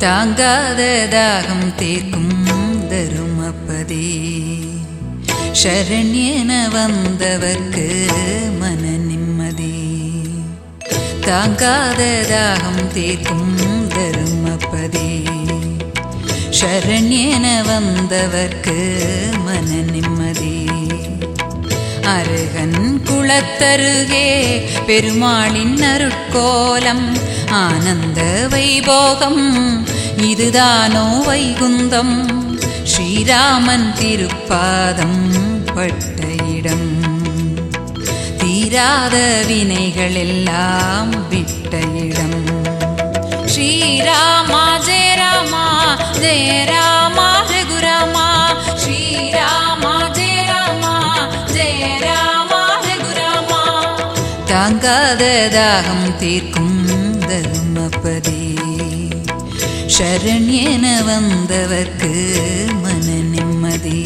தாங்காத தாகம் தீர்க்கும் தருமப்பதே சரண்யன வந்தவர்க்கு மன நிம்மதி. தாங்காத தாகம் தீர்க்கும் தருமப்பதே சரண்யன வந்தவர்க்கு மன நிம்மதி. அருகன் குளத்தருகே பெருமாளின் அருட்கோலம் ஆனந்த வைபோகம். இதுதானோ வைகுந்தம்? ஸ்ரீராமன் திருப்பாதம் பட்ட இடம். தீராத வினைகள் எல்லாம் விட்ட இடம். ஸ்ரீராமா ஜெயராமா ராமா தாங்காத தாகம் தீர்க்கும் தருமபதி சரண்யன வந்தவர்க்கு மன நிம்மதி.